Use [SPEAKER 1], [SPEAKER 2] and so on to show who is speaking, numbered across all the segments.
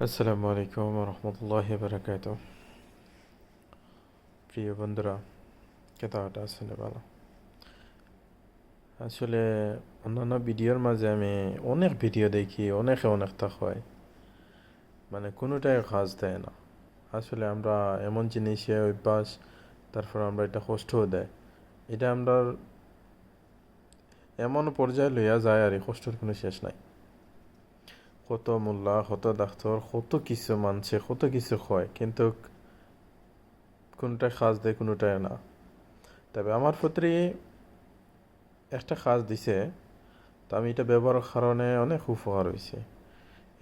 [SPEAKER 1] আসসালামু আলাইকুম রহমতুল্লাহ বারাকাত প্রিয় বন্ধুরা কেতাটা আসলে ভালো। আসলে অন্যান্য ভিডিওর মাঝে আমি অনেক ভিডিও দেখি, অনেকে অনেকটা হয় মানে কোনোটাই কাজ দেয় না। আসলে আমরা এমন জিনিসে অভ্যাস, তারপর আমরা এটা কষ্টও দেয়। এটা আমরা এমন পর্যায়ে লইয়া যায় আর এই কষ্টর কোনো শেষ নাই। কত মোল্লা, কত ডাক্তার, কত কিছু মানছে, কত কিছু হয়, কিন্তু কোনটা কাজ দেয়, কোনোটাই না। তবে আমার প্রতি একটা কাজ দিছে, তো আমি এটা ব্যবহারের কারণে অনেক উপকার হয়েছে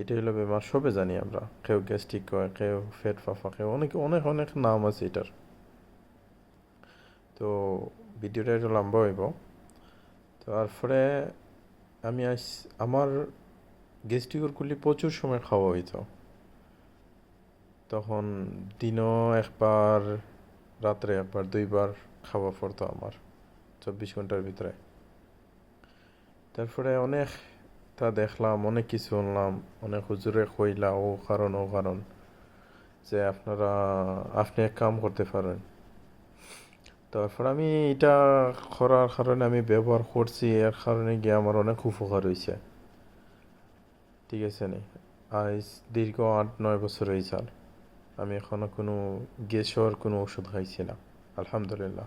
[SPEAKER 1] এটা হলো বেমার, সবে জানি আমরা। কেউ গ্যাস্ট্রিক কয় কেউ ফেট ফাফা, কেউ অনেক অনেক অনেক নাম আছে এটার। তো ভিডিওটা একটু লম্বা হইব। তারপরে আমি আমার গ্যাস্ট্রিকর করলে প্রচুর সময় খাওয়া হইতো। তখন দিনও একবার, রাত্রে একবার, দুইবার খাওয়া পড়তো আমার, চব্বিশ ঘণ্টার ভিতরে। তারপরে অনেক তা দেখলাম, অনেক কিছু শুনলাম, অনেক হুজুরে কইলা, ও কারণ ও কারণ, যে আপনারা, আপনি এক কাম করতে পারেন। তারপর আমি এটা করার কারণে আমি ব্যবহার করছি, এর কারণে গিয়ে আমার অনেক উপকার হয়েছে ঠিক আছে নি। আজ দীর্ঘ আট, নয় বছর হয়েছে আমি এখনও কোনো গ্যাসর কোনো ওষুধ খাইছি না। আলহামদুলিল্লাহ।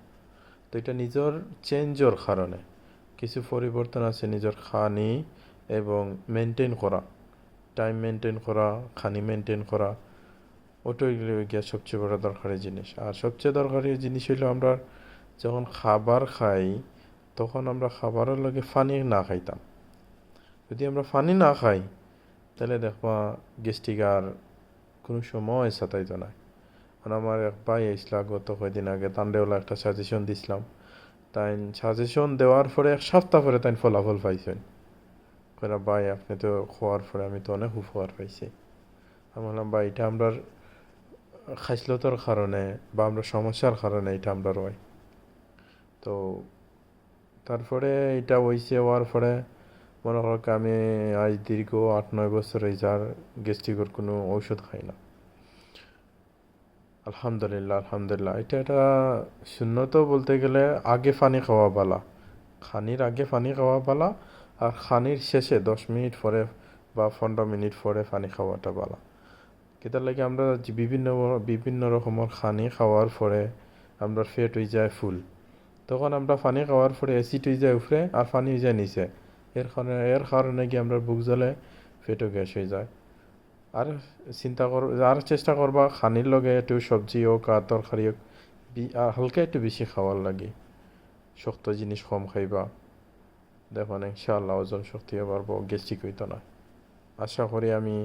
[SPEAKER 1] তো এটা নিজের চেঞ্জর কারণে। কিছু পরিবর্তন আছে নিজের খানি এবং মেনটেন করা। টাইম মেনটেন করা, খানি মেনটেন করা। ওটাই গিয়ে সবচেয়ে বড় দরকারি জিনিস। আর সবচেয়ে দরকারি জিনিস হইল আমরা যখন খাবার খাই, তখন আমরা খাবারের লগে পানি না খাইতাম। যদি আমরা পানি না খাই তাহলে দেখবা গেস্টিক আর কোনো সময় সাতাইতো না। আমার এক ভাই আইসলা গত কয়দিন আগে, তান্ডেওলা একটা সাজেশন দিছিলাম তাই সাজেশন দেওয়ার পরে এক সপ্তাহ পরে তাই ফলাফল পাইছেন। কইরা, ভাই, আপনি তো খোয়ার পরে আমি তো অনেক উপকার পাইছি। আমি বললাম, ভাই, এটা আমরা খাইসলতর কারণে বা আমরা সমস্যার কারণে এটা আমরা রয় তো তারপরে এটা হইছে, হওয়ার পরে মনে করো আমি আজ দীর্ঘ আট, নয় বছর এই যার গ্যাস্ট্রিকের কোনো ঔষধ খাই না। আলহামদুলিল্লাহ আলহামদুলিল্লাহ। এটা এটা শূন্যত বলতে গেলে আগে পানি খাওয়া বালা। খানির আগে পানি খাওয়া বালা আর খানির শেষে দশ মিনিট পরে বা পনেরো মিনিট পরে পানি খাওয়াটা বালা। কেতার লাগে আমরা বিভিন্ন বিভিন্ন রকমের খানি খাওয়ার পরে আমরা ফেট হয়ে যায় ফুল। তখন আমরা পানি খাওয়ার পরে অ্যাসিড হয়ে যায় উপরে আর পানি হয়ে যায় নিচে। এর কারণে এর কারণে কি আমরা বুক জ্বলে পেটও গ্যাস হয়ে যায়। আর চিন্তা কর, আর চেষ্টা করবা খানির লগে একটু সবজি হোক আর তরকারি হোক হালকা একটু বেশি খাওয়ার লাগে। শক্ত জিনিস কম খাইবা। দেখুন, ইনশাআল্লাহ ওজন শক্তিও বাড়বো গ্যাস্ট্রিক হইতো না। আশা করি আমি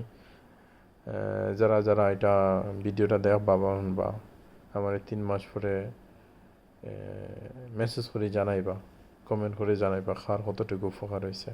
[SPEAKER 1] যারা যারা এটা ভিডিওটা দেখ বাবা বা আমার তিন মাস পরে মেসেজ করে জানাইবা। কমেন্ট করে জানাইবা খার কতটুকু উপকার হয়েছে